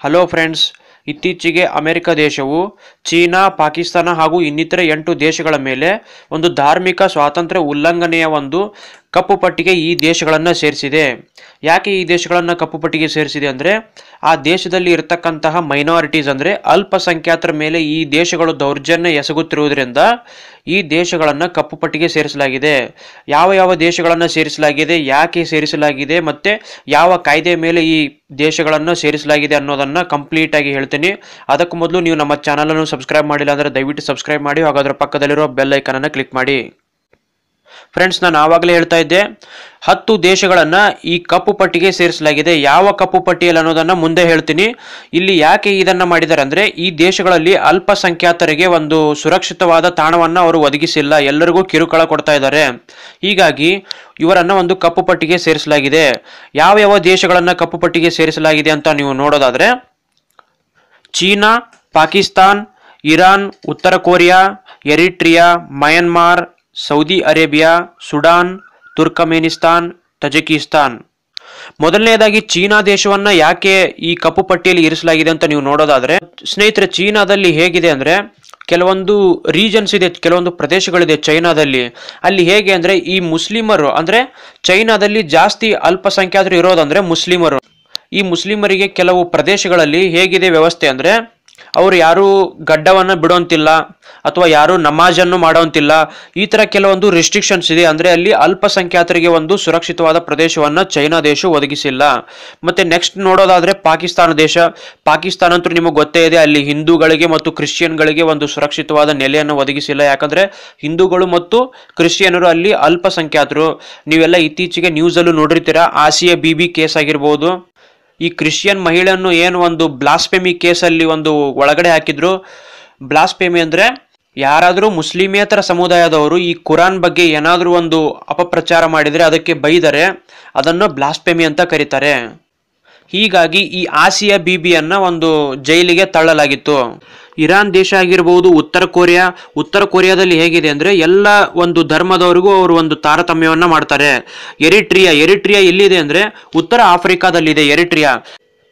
Hello friends ಇತ್ತೀಚೆಗೆ America ದೇಶವು China, Pakistan ಹಾಗೂ ಇನ್ನಿತರ ಎಂಟು ದೇಶಗಳ ಮೇಲೆ ಒಂದು ಧಾರ್ಮಿಕ ಸ್ವಾತಂತ್ರ್ಯ ಉಲ್ಲಂಘನೆಯ ಒಂದು ಕಪ್ಪು ಪಟ್ಟಿಗೆ ಈ ದೇಶಗಳನ್ನು ಸೇರಿಸಿದೆ. ಯಾಕೆ ಈ ದೇಶಗಳನ್ನು ಕಪ್ಪು ಪಟ್ಟಿಗೆ ಸೇರಿಸಿದೆ ಅಂದರೆ, ಆ ದೇಶದಲ್ಲಿ ಇರತಕ್ಕಂತಹ ಮೈನಾರಿಟೀಸ್ ಅಂದರೆ ಅಲ್ಪಸಂಖ್ಯಾತರ ಮೇಲೆ ಈ ದೇಶಗಳು ದೌರ್ಜನ್ಯ ಎಸಗುತ್ತಿರುವುದರಿಂದ ಈ ದೇಶಗಳನ್ನು ಕಪ್ಪು ಪಟ್ಟಿಗೆ ಸೇರಿಸಲಾಗಿದೆ. ಯಾವ ಯಾವ ದೇಶಗಳನ್ನು ಸೇರಿಸಲಾಗಿದೆ, ಯಾಕೆ ಸೇರಿಸಲಾಗಿದೆ ಮತ್ತು ಯಾವ ಕಾಯ್ದೆ ಮೇಲೆ ಈ ದೇಶಗಳನ್ನು ಸೇರಿಸಲಾಗಿದೆ ಅನ್ನೋದನ್ನು ಕಂಪ್ಲೀಟಾಗಿ ಹೇಳ್ತೀನಿ. ಅದಕ್ಕೂ ಮೊದಲು ನೀವು ನಮ್ಮ ಚಾನಲನ್ನು ಸಬ್ಸ್ಕ್ರೈಬ್ ಮಾಡಿಲ್ಲ ಅಂದರೆ ದಯವಿಟ್ಟು ಸಬ್ಸ್ಕ್ರೈಬ್ ಮಾಡಿ ಹಾಗಾದ್ರೆ ಪಕ್ಕದಲ್ಲಿರೋ ಬೆಲ್ ಐಕನನ್ನು ಕ್ಲಿಕ್ ಮಾಡಿ. ಫ್ರೆಂಡ್ಸ್ ನಾನು ಆವಾಗಲೇ ಹೇಳ್ತಾ ಇದ್ದೆ, ಹತ್ತು ದೇಶಗಳನ್ನು ಈ ಕಪ್ಪು ಪಟ್ಟಿಗೆ ಸೇರಿಸಲಾಗಿದೆ. ಯಾವ ಕಪ್ಪು ಪಟ್ಟಿಯಲ್ಲಿ ಅನ್ನೋದನ್ನು ಮುಂದೆ ಹೇಳ್ತೀನಿ. ಇಲ್ಲಿ ಯಾಕೆ ಇದನ್ನು ಮಾಡಿದ್ದಾರೆ ಅಂದರೆ, ಈ ದೇಶಗಳಲ್ಲಿ ಅಲ್ಪಸಂಖ್ಯಾತರಿಗೆ ಒಂದು ಸುರಕ್ಷಿತವಾದ ತಾಣವನ್ನು ಅವರು ಒದಗಿಸಿಲ್ಲ. ಎಲ್ಲರಿಗೂ ಕಿರುಕುಳ ಕೊಡ್ತಾ ಇದ್ದಾರೆ. ಹೀಗಾಗಿ, ಇವರನ್ನು ಒಂದು ಕಪ್ಪು ಪಟ್ಟಿಗೆ ಸೇರಿಸಲಾಗಿದೆ. ಯಾವ ಯಾವ ದೇಶಗಳನ್ನು ಕಪ್ಪು ಪಟ್ಟಿಗೆ ಸೇರಿಸಲಾಗಿದೆ ಅಂತ ನೀವು ನೋಡೋದಾದರೆ, ಚೀನಾ, ಪಾಕಿಸ್ತಾನ್, ಇರಾನ್, ಉತ್ತರ Korea, Eritrea, Myanmar Saudi Arabia, Sudan, Turkmenistan, Tajikistan. ಮೊದಲನೆಯದಾಗಿ ಚೀನಾ ದೇಶವನ್ನ ಯಾಕೆ ಈ ಕಪ್ಪು ಪಟ್ಟಿಯಲ್ಲಿ ಇರಿಸಲಾಗಿದೆ ಅಂತ ನೀವು ನೋಡೋದಾದ್ರೆ, ಸ್ನೇಹಿತರೆ, ಚೀನಾದಲ್ಲಿ ಹೇಗಿದೆ ಅಂದ್ರೆ ಕೆಲವೊಂದು ರೀಜನ್ಸ್ ಇದೆ, ಕೆಲವೊಂದು ಪ್ರದೇಶಗಳಿದೆ ಚೈನಾದಲ್ಲಿ. ಅಲ್ಲಿ ಹೇಗೆ ಅಂದ್ರೆ ಈ ಮುಸ್ಲಿಮರು, ಅಂದ್ರೆ ಚೈನಾದಲ್ಲಿ ಜಾಸ್ತಿ ಅಲ್ಪಸಂಖ್ಯಾತರು ಇರೋದಂದ್ರೆ ಮುಸ್ಲಿಮರು. ಈ ಮುಸ್ಲಿಮರಿಗೆ ಕೆಲವು ಪ್ರದೇಶಗಳಲ್ಲಿ ಹೇಗಿದೆ ವ್ಯವಸ್ಥೆ ಅಂದ್ರೆ ಅವರು ಯಾರು ಗಡ್ಡವನ್ನು ಬಿಡುವಂತಿಲ್ಲ ಅಥವಾ ಯಾರು ನಮಾಜನ್ನು ಮಾಡೋಂತಿಲ್ಲ. ಈ ಥರ ಕೆಲವೊಂದು ರಿಸ್ಟ್ರಿಕ್ಷನ್ಸ್ ಇದೆ. ಅಂದ್ರೆ ಅಲ್ಲಿ ಅಲ್ಪಸಂಖ್ಯಾತರಿಗೆ ಒಂದು ಸುರಕ್ಷಿತವಾದ ಪ್ರದೇಶವನ್ನ ಚೈನಾ ದೇಶ ಒದಗಿಸಿಲ್ಲ. ಮತ್ತೆ ನೆಕ್ಸ್ಟ್ ನೋಡೋದಾದ್ರೆ ಪಾಕಿಸ್ತಾನ ದೇಶ. ಪಾಕಿಸ್ತಾನ ಅಂತೂ ನಿಮಗೆ ಗೊತ್ತೇ ಇದೆ, ಅಲ್ಲಿ ಹಿಂದೂಗಳಿಗೆ ಮತ್ತು ಕ್ರಿಶ್ಚಿಯನ್ಗಳಿಗೆ ಒಂದು ಸುರಕ್ಷಿತವಾದ ನೆಲೆಯನ್ನು ಒದಗಿಸಿಲ್ಲ. ಯಾಕಂದ್ರೆ ಹಿಂದೂಗಳು ಮತ್ತು ಕ್ರಿಶ್ಚಿಯನರು ಅಲ್ಲಿ ಅಲ್ಪಸಂಖ್ಯಾತರು. ನೀವೆಲ್ಲ ಇತ್ತೀಚೆಗೆ ನ್ಯೂಸಲ್ಲೂ ನೋಡಿರ್ತೀರಾ. ಆಸಿಯಾ ಬಿಬಿ ಕೇಸ್ ಆಗಿರ್ಬೋದು. ಈ ಕ್ರಿಶ್ಚಿಯನ್ ಮಹಿಳೆಯನ್ನು ಏನು ಒಂದು ಬ್ಲಾಸ್ಪೆಮಿ ಕೇಸಲ್ಲಿ ಒಂದು ಒಳಗಡೆ ಹಾಕಿದ್ರು? ಬ್ಲಾಸ್ಪೆಮಿ ಅಂದರೆ ಯಾರಾದರೂ ಮುಸ್ಲಿಮೇತರ ಸಮುದಾಯದವರು ಈ ಕುರಾನ್ ಬಗ್ಗೆ ಏನಾದರೂ ಒಂದು ಅಪಪ್ರಚಾರ ಮಾಡಿದರೆ ಅದಕ್ಕೆ ಬೈದರೆ, ಅದನ್ನು ಬ್ಲಾಸ್ಪೆಮಿ ಅಂತ ಕರೀತಾರೆ. ಹೀಗಾಗಿ ಈ ಆಸಿಯಾ ಬೀಬಿಯನ್ನು ಒಂದು ಜೈಲಿಗೆ ತಳ್ಳಲಾಗಿತ್ತು. ಇರಾನ್ ದೇಶ ಆಗಿರ್ಬೋದು, ಉತ್ತರ ಕೊರಿಯಾ, ಉತ್ತರ ಕೊರಿಯಾದಲ್ಲಿ ಹೇಗಿದೆ ಅಂದ್ರೆ ಎಲ್ಲ ಒಂದು ಧರ್ಮದವರಿಗೂ ಅವರು ಒಂದು ತಾರತಮ್ಯವನ್ನ ಮಾಡ್ತಾರೆ. ಎರಿಟ್ರಿಯಾ ಎರಿಟ್ರಿಯಾ ಎಲ್ಲಿದೆ ಅಂದ್ರೆ ಉತ್ತರ ಆಫ್ರಿಕಾದಲ್ಲಿದೆ, ಎರಿಟ್ರಿಯಾ.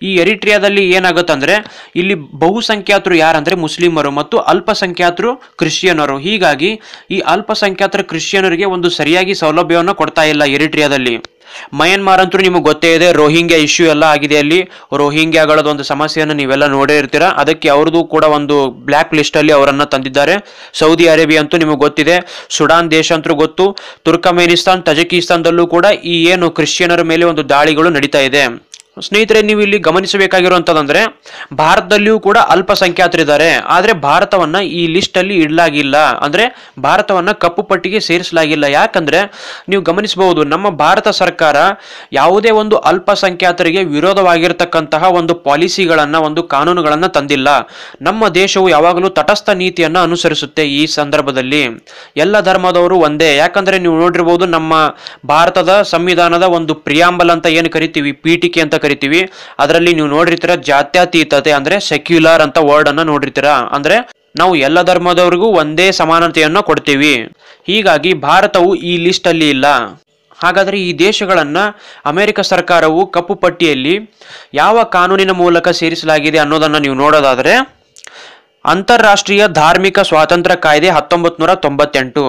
ಈ ಎರಿಟ್ರಿಯಾದಲ್ಲಿ ಏನಾಗುತ್ತಂದ್ರೆ, ಇಲ್ಲಿ ಬಹುಸಂಖ್ಯಾತರು ಯಾರಂದ್ರೆ, ಮುಸ್ಲಿಮರು ಮತ್ತು ಅಲ್ಪಸಂಖ್ಯಾತರು ಕ್ರಿಶ್ಚಿಯನರು. ಹೀಗಾಗಿ, ಈ ಅಲ್ಪಸಂಖ್ಯಾತರ ಕ್ರಿಶ್ಚಿಯನರಿಗೆ ಒಂದು ಸರಿಯಾಗಿ ಸೌಲಭ್ಯವನ್ನು ಕೊಡ್ತಾ ಇಲ್ಲ ಎರಿಟ್ರಿಯಾದಲ್ಲಿ. ಮಯನ್ಮಾರ್ ಅಂತೂ ನಿಮಗೆ ಗೊತ್ತೇ ಇದೆ, ರೋಹಿಂಗ್ಯಾ ಇಶ್ಯೂ ಎಲ್ಲ ಆಗಿದೆ ಅಲ್ಲಿ. ರೋಹಿಂಗ್ಯಾಗಳದ ಒಂದು ಸಮಸ್ಯೆಯನ್ನು ನೀವೆಲ್ಲ ನೋಡೇ ಇರ್ತೀರಾ. ಅದಕ್ಕೆ ಅವ್ರದ್ದು ಕೂಡ ಒಂದು ಬ್ಲ್ಯಾಕ್ ಲಿಸ್ಟ್ ಅಲ್ಲಿ ಅವರನ್ನ ತಂದಿದ್ದಾರೆ. ಸೌದಿ ಅರೇಬಿಯಾ ಅಂತೂ ನಿಮಗೆ ಗೊತ್ತಿದೆ, ಸುಡಾನ್ ದೇಶ ಅಂತೂ ಗೊತ್ತು. ತುರ್ಕಮೇನಿಸ್ತಾನ್, ತಜಕಿಸ್ತಾನದಲ್ಲೂ ಕೂಡ ಈ ಏನು ಕ್ರಿಶ್ಚಿಯನರ ಮೇಲೆ ಒಂದು ದಾಳಿಗಳು ನಡೀತಾ ಇದೆ. ಸ್ನೇಹಿತರೆ, ನೀವು ಇಲ್ಲಿ ಗಮನಿಸಬೇಕಾಗಿರುವಂತದಂದ್ರೆ, ಭಾರತದಲ್ಲಿಯೂ ಕೂಡ ಅಲ್ಪಸಂಖ್ಯಾತರಿದ್ದಾರೆ. ಆದ್ರೆ ಭಾರತವನ್ನ ಈ ಲಿಸ್ಟ್ ಅಲ್ಲಿ ಇಡಲಾಗಿಲ್ಲ. ಅಂದ್ರೆ ಭಾರತವನ್ನ ಕಪ್ಪು ಪಟ್ಟಿಗೆ ಸೇರಿಸಲಾಗಿಲ್ಲ. ಯಾಕಂದ್ರೆ ನೀವು ಗಮನಿಸಬಹುದು, ನಮ್ಮ ಭಾರತ ಸರ್ಕಾರ ಯಾವುದೇ ಒಂದು ಅಲ್ಪಸಂಖ್ಯಾತರಿಗೆ ವಿರೋಧವಾಗಿರತಕ್ಕಂತಹ ಒಂದು ಪಾಲಿಸಿಗಳನ್ನ, ಒಂದು ಕಾನೂನುಗಳನ್ನ ತಂದಿಲ್ಲ. ನಮ್ಮ ದೇಶವು ಯಾವಾಗಲೂ ತಟಸ್ಥ ನೀತಿಯನ್ನ ಅನುಸರಿಸುತ್ತೆ ಈ ಸಂದರ್ಭದಲ್ಲಿ. ಎಲ್ಲ ಧರ್ಮದವರು ಒಂದೇ. ಯಾಕಂದ್ರೆ ನೀವು ನೋಡಿರ್ಬೋದು, ನಮ್ಮ ಭಾರತದ ಸಂವಿಧಾನದ ಒಂದು ಪ್ರಿಯಾಂಬಲ್ ಅಂತ ಏನು ಕರಿತೀವಿ? ಪೀಠಿಕೆ ಅಂತ ಕರಿತೀವಿ. ಅದರಲ್ಲಿ ನೀವು ನೋಡಿರ್ತೀರ ಜಾತ್ಯತೀತತೆ ಅಂದ್ರೆ ಸೆಕ್ಯುಲರ್ ಅಂತ ವರ್ಡ್ ಅನ್ನ ನೋಡಿರ್ತೀರ? ಅಂದ್ರೆ ನಾವು ಎಲ್ಲ ಧರ್ಮದವರಿಗೂ ಒಂದೇ ಸಮಾನತೆಯನ್ನು ಕೊಡ್ತೀವಿ. ಹೀಗಾಗಿ ಭಾರತವು ಈ ಲಿಸ್ಟ್ ಅಲ್ಲಿ ಇಲ್ಲ. ಹಾಗಾದರೆ ಈ ದೇಶಗಳನ್ನ ಅಮೆರಿಕ ಸರ್ಕಾರವು ಕಪ್ಪು ಪಟ್ಟಿಯಲ್ಲಿ ಯಾವ ಕಾನೂನಿನ ಮೂಲಕ ಸೇರಿಸಲಾಗಿದೆ ಅನ್ನೋದನ್ನ ನೀವು ನೋಡೋದಾದರೆ ಅಂತಾರಾಷ್ಟ್ರೀಯ ಧಾರ್ಮಿಕ ಸ್ವಾತಂತ್ರ್ಯ ಕಾಯ್ದೆ ಹತ್ತೊಂಬತ್ ನೂರ ತೊಂಬತ್ತೆಂಟು.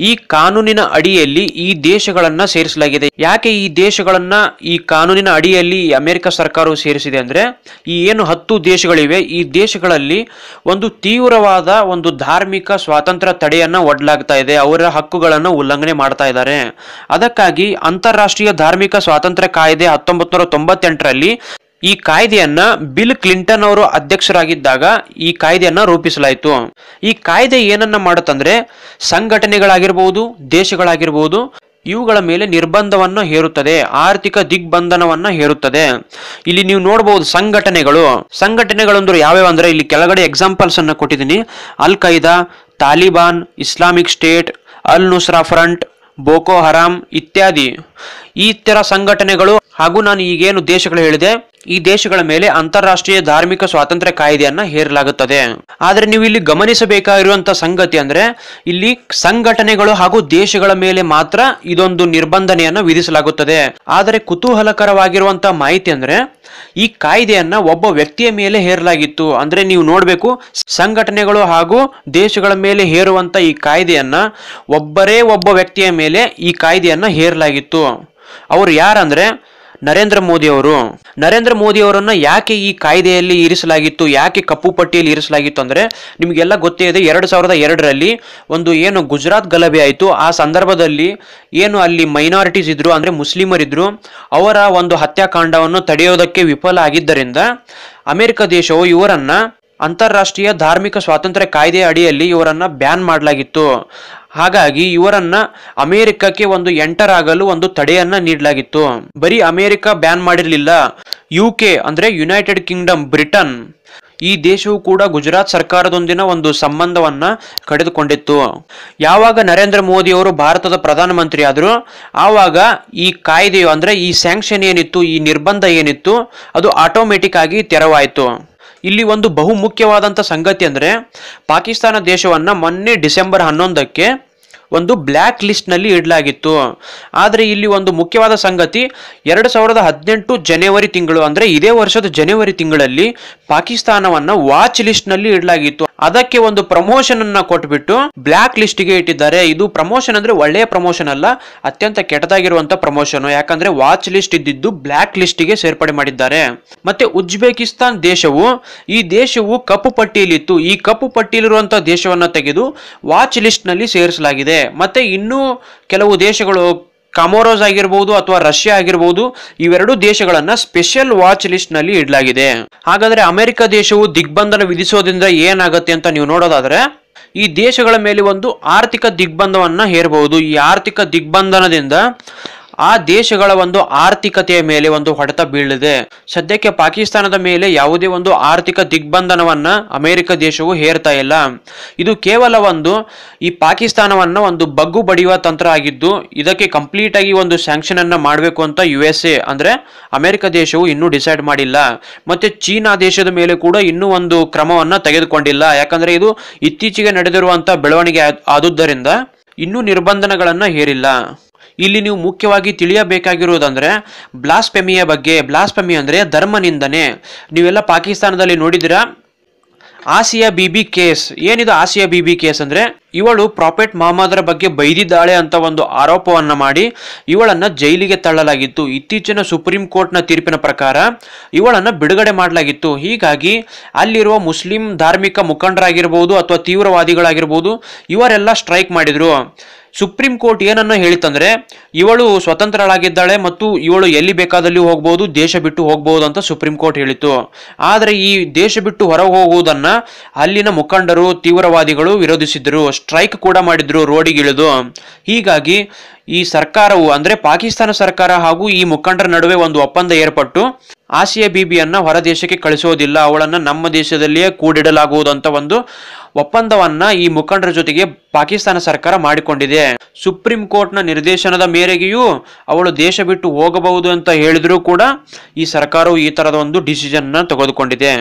ಈ ಕಾನೂನಿನ ಅಡಿಯಲ್ಲಿ ಈ ದೇಶಗಳನ್ನ ಸೇರಿಸಲಾಗಿದೆ. ಯಾಕೆ ಈ ದೇಶಗಳನ್ನ ಈ ಕಾನೂನಿನ ಅಡಿಯಲ್ಲಿ ಅಮೆರಿಕ ಸರ್ಕಾರವು ಸೇರಿಸಿದೆ ಅಂದ್ರೆ, ಈ ಏನು ಹತ್ತು ದೇಶಗಳಿವೆ, ಈ ದೇಶಗಳಲ್ಲಿ ಒಂದು ತೀವ್ರವಾದ ಒಂದು ಧಾರ್ಮಿಕ ಸ್ವಾತಂತ್ರ್ಯ ತಡೆಯನ್ನ ಒಡ್ಲಾಗ್ತಾ ಇದೆ, ಅವರ ಹಕ್ಕುಗಳನ್ನು ಉಲ್ಲಂಘನೆ ಮಾಡ್ತಾ ಇದ್ದಾರೆ. ಅದಕ್ಕಾಗಿ ಅಂತಾರಾಷ್ಟ್ರೀಯ ಧಾರ್ಮಿಕ ಸ್ವಾತಂತ್ರ್ಯ ಕಾಯ್ದೆ ಹತ್ತೊಂಬತ್ ನೂರ ತೊಂಬತ್ತೆಂಟರಲ್ಲಿ ಈ ಕಾಯ್ದೆಯನ್ನ ಬಿಲ್ ಕ್ಲಿಂಟನ್ ಅವರು ಅಧ್ಯಕ್ಷರಾಗಿದ್ದಾಗ ಈ ಕಾಯ್ದೆಯನ್ನ ರೂಪಿಸಲಾಯಿತು. ಈ ಕಾಯ್ದೆ ಏನನ್ನ ಮಾಡುತ್ತಂದ್ರೆ ಸಂಘಟನೆಗಳಾಗಿರ್ಬೋದು, ದೇಶಗಳಾಗಿರ್ಬೋದು, ಇವುಗಳ ಮೇಲೆ ನಿರ್ಬಂಧವನ್ನು ಹೇರುತ್ತದೆ, ಆರ್ಥಿಕ ದಿಗ್ಬಂಧನವನ್ನ ಹೇರುತ್ತದೆ. ಇಲ್ಲಿ ನೀವು ನೋಡಬಹುದು ಸಂಘಟನೆಗಳು. ಸಂಘಟನೆಗಳು ಅಂದ್ರೆ ಯಾವ್ಯಾವ ಅಂದ್ರೆ ಇಲ್ಲಿ ಕೆಳಗಡೆ ಎಕ್ಸಾಂಪಲ್ಸ್ ಅನ್ನ ಕೊಟ್ಟಿದ್ದೀನಿ. ಅಲ್ ಖೈದಾ ತಾಲಿಬಾನ್, ಇಸ್ಲಾಮಿಕ್ ಸ್ಟೇಟ್ ಅಲ್ ನುಸ್ರಾ ಫ್ರಂಟ್, ಬೋಕೋ ಹರಾಮ್ ಇತ್ಯಾದಿ. ಈ ತರ ಸಂಘಟನೆಗಳು ಹಾಗೂ ನಾನು ಈಗೇನು ದೇಶಗಳು ಹೇಳಿದೆ, ಈ ದೇಶಗಳ ಮೇಲೆ ಅಂತಾರಾಷ್ಟ್ರೀಯ ಧಾರ್ಮಿಕ ಸ್ವಾತಂತ್ರ್ಯ ಕಾಯ್ದೆಯನ್ನ ಹೇರಲಾಗುತ್ತದೆ. ಆದ್ರೆ ನೀವು ಇಲ್ಲಿ ಗಮನಿಸಬೇಕಾಗಿರುವಂತ ಸಂಗತಿ ಅಂದ್ರೆ, ಇಲ್ಲಿ ಸಂಘಟನೆಗಳು ಹಾಗೂ ದೇಶಗಳ ಮೇಲೆ ಮಾತ್ರ ಇದೊಂದು ನಿರ್ಬಂಧನೆಯನ್ನ ವಿಧಿಸಲಾಗುತ್ತದೆ. ಆದರೆ ಕುತೂಹಲಕರವಾಗಿರುವಂತ ಮಾಹಿತಿ ಅಂದ್ರೆ, ಈ ಕಾಯ್ದೆಯನ್ನ ಒಬ್ಬ ವ್ಯಕ್ತಿಯ ಮೇಲೆ ಹೇರಲಾಗಿತ್ತು. ಅಂದ್ರೆ ನೀವು ನೋಡ್ಬೇಕು, ಸಂಘಟನೆಗಳು ಹಾಗೂ ದೇಶಗಳ ಮೇಲೆ ಹೇರುವಂತ ಈ ಕಾಯ್ದೆಯನ್ನ, ಒಬ್ಬರೇ ಒಬ್ಬ ವ್ಯಕ್ತಿಯ ಮೇಲೆ ಈ ಕಾಯ್ದೆಯನ್ನ ಹೇರಲಾಗಿತ್ತು. ಅವರು ಯಾರಂದ್ರೆ ನರೇಂದ್ರ ಮೋದಿ ಅವರು. ನರೇಂದ್ರ ಮೋದಿ ಅವರನ್ನ ಯಾಕೆ ಈ ಕಾಯ್ದೆಯಲ್ಲಿ ಇರಿಸಲಾಗಿತ್ತು, ಯಾಕೆ ಕಪ್ಪು ಪಟ್ಟಿಯಲ್ಲಿ ಇರಿಸಲಾಗಿತ್ತು ಅಂದ್ರೆ ನಿಮಗೆಲ್ಲ ಗೊತ್ತೇ ಇದೆ, ಎರಡು ಸಾವಿರದ ಎರಡರಲ್ಲಿ ಒಂದು ಏನು ಗುಜರಾತ್ ಗಲಭೆ ಆಯಿತು, ಆ ಸಂದರ್ಭದಲ್ಲಿ ಏನು ಅಲ್ಲಿ ಮೈನಾರಿಟೀಸ್ ಇದ್ರು, ಅಂದ್ರೆ ಮುಸ್ಲಿಮರಿದ್ರು, ಅವರ ಒಂದು ಹತ್ಯಾಕಾಂಡವನ್ನು ತಡೆಯೋದಕ್ಕೆ ವಿಫಲ ಆಗಿದ್ದರಿಂದ ಅಮೆರಿಕ ದೇಶವು ಇವರನ್ನ ಅಂತಾರಾಷ್ಟ್ರೀಯ ಧಾರ್ಮಿಕ ಸ್ವಾತಂತ್ರ್ಯ ಕಾಯ್ದೆಯ ಅಡಿಯಲ್ಲಿ ಇವರನ್ನ ಬ್ಯಾನ್ ಮಾಡಲಾಗಿತ್ತು. ಹಾಗಾಗಿ ಇವರನ್ನ ಅಮೆರಿಕಕ್ಕೆ ಒಂದು ಎಂಟರ್ ಆಗಲು ಒಂದು ತಡೆಯನ್ನ ನೀಡಲಾಗಿತ್ತು. ಬರೀ ಅಮೆರಿಕ ಬ್ಯಾನ್ ಮಾಡಿರಲಿಲ್ಲ ಯು ಕೆ ಅಂದ್ರೆ ಯುನೈಟೆಡ್ ಕಿಂಗ್ಡಮ್ ಬ್ರಿಟನ್ ಈ ದೇಶವು ಕೂಡ ಗುಜರಾತ್ ಸರ್ಕಾರದೊಂದಿನ ಒಂದು ಸಂಬಂಧವನ್ನ ಕಡಿದುಕೊಂಡಿತ್ತು. ಯಾವಾಗ ನರೇಂದ್ರ ಮೋದಿ ಅವರು ಭಾರತದ ಪ್ರಧಾನಮಂತ್ರಿ ಆದ್ರು, ಆವಾಗ ಈ ಕಾಯ್ದೆಯು ಅಂದ್ರೆ ಈ ಸ್ಯಾಂಕ್ಷನ್ ಏನಿತ್ತು, ಈ ನಿರ್ಬಂಧ ಏನಿತ್ತು, ಅದು ಆಟೋಮೆಟಿಕ್ ಆಗಿ ತೆರವಾಯಿತು. ಇಲ್ಲಿ ಒಂದು ಬಹು ಮುಖ್ಯವಾದಂಥ ಸಂಗತಿ ಅಂದರೆ ಪಾಕಿಸ್ತಾನ ದೇಶವನ್ನು ಮೊನ್ನೆ ಡಿಸೆಂಬರ್ ಹನ್ನೊಂದಕ್ಕೆ ಒಂದು ಬ್ಲ್ಯಾಕ್ ಲಿಸ್ಟ್ನಲ್ಲಿ ಇಡಲಾಗಿತ್ತು. ಆದರೆ ಇಲ್ಲಿ ಒಂದು ಮುಖ್ಯವಾದ ಸಂಗತಿ, ಎರಡು ಸಾವಿರದ ಹದಿನೆಂಟು ಜನವರಿ ತಿಂಗಳು ಅಂದರೆ ಇದೇ ವರ್ಷದ ಜನವರಿ ತಿಂಗಳಲ್ಲಿ ಪಾಕಿಸ್ತಾನವನ್ನು ವಾಚ್ ಲಿಸ್ಟ್ನಲ್ಲಿ ಇಡಲಾಗಿತ್ತು. ಅದಕ್ಕೆ ಒಂದು ಪ್ರಮೋಷನ್ ಅನ್ನ ಕೊಟ್ಬಿಟ್ಟು ಬ್ಲಾಕ್ ಲಿಸ್ಟ್ಗೆ ಇಟ್ಟಿದ್ದಾರೆ. ಇದು ಪ್ರಮೋಷನ್ ಅಂದ್ರೆ ಒಳ್ಳೆಯ ಪ್ರಮೋಷನ್ ಅಲ್ಲ, ಅತ್ಯಂತ ಕೆಟ್ಟದಾಗಿರುವಂತ ಪ್ರಮೋಷನ್ ಯಾಕಂದ್ರೆ ವಾಚ್ ಲಿಸ್ಟ್ ಇದ್ದಿದ್ದು ಬ್ಲಾಕ್ ಲಿಸ್ಟ್ಗೆ ಸೇರ್ಪಡೆ ಮಾಡಿದ್ದಾರೆ. ಮತ್ತೆ ಉಜ್ಬೇಕಿಸ್ತಾನ್ ದೇಶವು, ಈ ದೇಶವು ಕಪ್ಪು ಪಟ್ಟಿಯಲ್ಲಿತ್ತು. ಈ ಕಪ್ಪು ಪಟ್ಟಿಯಲ್ಲಿರುವಂತಹ ದೇಶವನ್ನ ತೆಗೆದು ವಾಚ್ ಲಿಸ್ಟ್ನಲ್ಲಿ ಸೇರಿಸಲಾಗಿದೆ. ಮತ್ತೆ ಇನ್ನೂ ಕೆಲವು ದೇಶಗಳು ಕಾಮೋರೋಸ್ ಆಗಿರ್ಬೋದು ಅಥವಾ ರಷ್ಯಾ ಆಗಿರ್ಬೋದು, ಇವೆರಡು ದೇಶಗಳನ್ನ ಸ್ಪೆಷಲ್ ವಾಚ್ ಲಿಸ್ಟ್ನಲ್ಲಿ ಇಡಲಾಗಿದೆ. ಹಾಗಾದ್ರೆ ಅಮೆರಿಕ ದೇಶವು ದಿಗ್ಬಂಧನ ವಿಧಿಸೋದ್ರಿಂದ ಏನಾಗುತ್ತೆ ಅಂತ ನೀವು ನೋಡೋದಾದ್ರೆ, ಈ ದೇಶಗಳ ಮೇಲೆ ಒಂದು ಆರ್ಥಿಕ ದಿಗ್ಬಂಧವನ್ನ ಹೇರಬಹುದು ಈ ಆರ್ಥಿಕ ದಿಗ್ಬಂಧನದಿಂದ ಆ ದೇಶಗಳ ಒಂದು ಆರ್ಥಿಕತೆಯ ಮೇಲೆ ಒಂದು ಹೊಡೆತ ಬೀಳಿದೆ ಸದ್ಯಕ್ಕೆ ಪಾಕಿಸ್ತಾನದ ಮೇಲೆ ಯಾವುದೇ ಒಂದು ಆರ್ಥಿಕ ದಿಗ್ಬಂಧನವನ್ನ ಅಮೆರಿಕ ದೇಶವು ಹೇರ್ತಾ ಇಲ್ಲ. ಇದು ಕೇವಲ ಒಂದು ಈ ಪಾಕಿಸ್ತಾನವನ್ನ ಒಂದು ಬಗ್ಗು ಬಡಿಯುವ ತಂತ್ರ ಆಗಿದ್ದು, ಇದಕ್ಕೆ ಕಂಪ್ಲೀಟ್ ಆಗಿ ಒಂದು ಸ್ಯಾಂಕ್ಷನ್ ಅನ್ನ ಮಾಡಬೇಕು ಅಂತ ಯು ಎಸ್ ಎ ಅಂದ್ರೆ ಅಮೆರಿಕ ದೇಶವು ಇನ್ನೂ ಡಿಸೈಡ್ ಮಾಡಿಲ್ಲ. ಮತ್ತೆ ಚೀನಾ ದೇಶದ ಮೇಲೆ ಕೂಡ ಇನ್ನೂ ಒಂದು ಕ್ರಮವನ್ನ ತೆಗೆದುಕೊಂಡಿಲ್ಲ. ಯಾಕಂದ್ರೆ ಇದು ಇತ್ತೀಚೆಗೆ ನಡೆದಿರುವಂತಹ ಬೆಳವಣಿಗೆ ಆದುದರಿಂದ ಇನ್ನೂ ನಿರ್ಬಂಧನಗಳನ್ನು ಹೇರಿಲ್ಲ. ಇಲ್ಲಿ ನೀವು ಮುಖ್ಯವಾಗಿ ತಿಳಿಯಬೇಕಾಗಿರುವುದಂದ್ರೆ ಬ್ಲಾಸ್ಪೆಮಿಯ ಬಗ್ಗೆ ಬ್ಲಾಸ್ಪೆಮಿ ಅಂದ್ರೆ ಧರ್ಮ ನಿಂದನೆ ನೀವೆಲ್ಲ ಪಾಕಿಸ್ತಾನದಲ್ಲಿ ನೋಡಿದಿರಾ ಆಸಿಯಾ ಬಿಬಿ ಕೇಸ್. ಏನಿದು ಆಸಿಯಾ ಬಿಬಿ ಕೇಸ್ ಅಂದ್ರೆ? ಇವಳು ಪ್ರಾಫೆಟ್ ಮಹಮ್ಮದರ ಬಗ್ಗೆ ಬೈದಿದ್ದಾಳೆ ಅಂತ ಒಂದು ಆರೋಪವನ್ನ ಮಾಡಿ ಇವಳನ್ನ ಜೈಲಿಗೆ ತಳ್ಳಲಾಗಿತ್ತು. ಇತ್ತೀಚಿನ ಸುಪ್ರೀಂ ಕೋರ್ಟ್ನ ತೀರ್ಪಿನ ಪ್ರಕಾರ ಇವಳನ್ನ ಬಿಡುಗಡೆ ಮಾಡಲಾಗಿತ್ತು. ಹೀಗಾಗಿ ಅಲ್ಲಿರುವ ಮುಸ್ಲಿಂ ಧಾರ್ಮಿಕ ಮುಖಂಡರಾಗಿರ್ಬೋದು ಅಥವಾ ತೀವ್ರವಾದಿಗಳಾಗಿರ್ಬೋದು ಇವರೆಲ್ಲ ಸ್ಟ್ರೈಕ್ ಮಾಡಿದ್ರು. ಸುಪ್ರೀಂ ಕೋರ್ಟ್ ಏನನ್ನ ಹೇಳಿತಂದ್ರೆ, ಇವಳು ಸ್ವತಂತ್ರಳಾಗಿದ್ದಾಳೆ ಮತ್ತು ಇವಳು ಎಲ್ಲಿ ಬೇಕಾದಲ್ಲಿ ಹೋಗ್ಬೋದು, ದೇಶ ಬಿಟ್ಟು ಹೋಗ್ಬೋದು ಅಂತ ಸುಪ್ರೀಂ ಕೋರ್ಟ್ ಹೇಳಿತು ಆದರೆ ಈ ದೇಶ ಬಿಟ್ಟು ಹೊರ ಹೋಗುವುದನ್ನ ಅಲ್ಲಿನ ಮುಖಂಡರು, ತೀವ್ರವಾದಿಗಳು ವಿರೋಧಿಸಿದ್ರು. ಸ್ಟ್ರೈಕ್ ಕೂಡ ಮಾಡಿದ್ರು ರೋಡಿಗಿಳಿದು. ಹೀಗಾಗಿ ಈ ಸರ್ಕಾರವು, ಅಂದ್ರೆ ಪಾಕಿಸ್ತಾನ ಸರ್ಕಾರ ಹಾಗೂ ಈ ಮುಖಂಡರ ನಡುವೆ ಒಂದು ಒಪ್ಪಂದ ಏರ್ಪಟ್ಟು ಆಸಿಯಾ ಬೀಬಿಯನ್ನ ಹೊರದೇಶಕ್ಕೆ ಕಳಿಸೋದಿಲ್ಲ, ಅವಳನ್ನ ನಮ್ಮ ದೇಶದಲ್ಲಿಯೇ ಕೂಡಿಡಲಾಗುವುದು ಅಂತ ಒಂದು ಒಪ್ಪಂದವನ್ನ ಈ ಮುಖಂಡರ ಜೊತೆಗೆ ಪಾಕಿಸ್ತಾನ ಸರ್ಕಾರ ಮಾಡಿಕೊಂಡಿದೆ. ಸುಪ್ರೀಂ ಕೋರ್ಟ್ನ ನಿರ್ದೇಶನದ ಮೇರೆಗೆಯೂ ಅವಳು ದೇಶ ಬಿಟ್ಟು ಹೋಗಬಹುದು ಅಂತ ಹೇಳಿದರೂ ಕೂಡ ಈ ಸರ್ಕಾರವು ಈ ತರದ ಒಂದು ಡಿಸಿಷನ್ನ ತೆಗೆದುಕೊಂಡಿದೆ.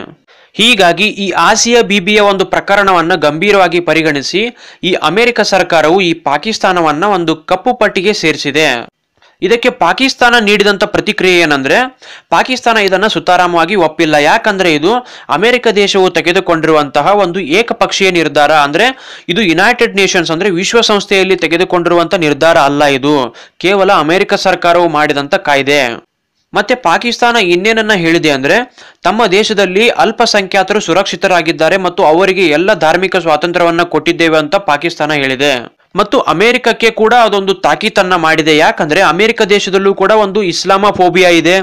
ಹೀಗಾಗಿ ಈ ಆಸಿಯಾ ಬಿಬಿಯ ಒಂದು ಪ್ರಕರಣವನ್ನ ಗಂಭೀರವಾಗಿ ಪರಿಗಣಿಸಿ ಈ ಅಮೆರಿಕ ಸರ್ಕಾರವು ಈ ಪಾಕಿಸ್ತಾನವನ್ನ ಒಂದು ಕಪ್ಪು ಪಟ್ಟಿಗೆ ಸೇರಿಸಿದೆ. ಇದಕ್ಕೆ ಪಾಕಿಸ್ತಾನ ನೀಡಿದಂತ ಪ್ರತಿಕ್ರಿಯೆ ಏನಂದ್ರೆ, ಪಾಕಿಸ್ತಾನ ಇದನ್ನ ಸುತಾರಾಮವಾಗಿ ಒಪ್ಪಿಲ್ಲ. ಯಾಕಂದ್ರೆ ಇದು ಅಮೆರಿಕ ದೇಶವು ತೆಗೆದುಕೊಂಡಿರುವಂತಹ ಒಂದು ಏಕಪಕ್ಷೀಯ ನಿರ್ಧಾರ. ಅಂದ್ರೆ ಇದು ಯುನೈಟೆಡ್ ನೇಷನ್ಸ್ ಅಂದ್ರೆ ವಿಶ್ವಸಂಸ್ಥೆಯಲ್ಲಿ ತೆಗೆದುಕೊಂಡಿರುವಂತ ನಿರ್ಧಾರ ಅಲ್ಲ ಇದು. ಕೇವಲ ಅಮೆರಿಕ ಸರ್ಕಾರವು ಮಾಡಿದಂತ ಕಾಯ್ದೆ. ಮತ್ತೆ ಪಾಕಿಸ್ತಾನ ಇನ್ನೇನನ್ನ ಹೇಳಿದೆ ಅಂದ್ರೆ, ತಮ್ಮ ದೇಶದಲ್ಲಿ ಅಲ್ಪಸಂಖ್ಯಾತರು ಸುರಕ್ಷಿತರಾಗಿದ್ದಾರೆ ಮತ್ತು ಅವರಿಗೆ ಎಲ್ಲ ಧಾರ್ಮಿಕ ಸ್ವಾತಂತ್ರ್ಯವನ್ನು ಕೊಟ್ಟಿದ್ದೇವೆ ಅಂತ ಪಾಕಿಸ್ತಾನ ಹೇಳಿದೆ. ಮತ್ತು ಅಮೆರಿಕಕ್ಕೆ ಕೂಡ ಅದೊಂದು ತಾಕೀತನ್ನ ಮಾಡಿದೆ. ಯಾಕಂದ್ರೆ ಅಮೆರಿಕ ದೇಶದಲ್ಲೂ ಕೂಡ ಒಂದು ಇಸ್ಲಾಮಫೋಬಿಯಾ ಇದೆ.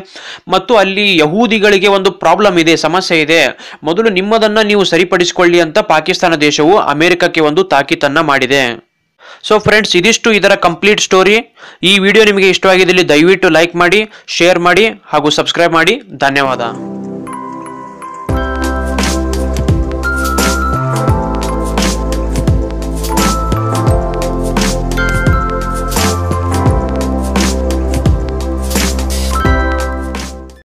ಮತ್ತು ಅಲ್ಲಿ ಯಹೂದಿಗಳಿಗೆ ಒಂದು ಪ್ರಾಬ್ಲಮ್ ಇದೆ, ಸಮಸ್ಯೆ ಇದೆ. ಮೊದಲು ನಿಮ್ಮದನ್ನ ನೀವು ಸರಿಪಡಿಸಿಕೊಳ್ಳಿ ಅಂತ ಪಾಕಿಸ್ತಾನ ದೇಶವು ಅಮೆರಿಕಕ್ಕೆ ಒಂದು ತಾಕೀತನ್ನ ಮಾಡಿದೆ. ಸೊ ಫ್ರೆಂಡ್ಸ್ ಇದಿಷ್ಟು ಇದರ ಕಂಪ್ಲೀಟ್ ಸ್ಟೋರಿ ಈ ವಿಡಿಯೋ ನಿಮಗೆ ಇಷ್ಟವಾಗಿದ್ದಲ್ಲಿ ದಯವಿಟ್ಟು ಲೈಕ್ ಮಾಡಿ ಶೇರ್ ಮಾಡಿ ಹಾಗೂ ಸಬ್ಸ್ಕ್ರೈಬ್ ಮಾಡಿ. ಧನ್ಯವಾದ.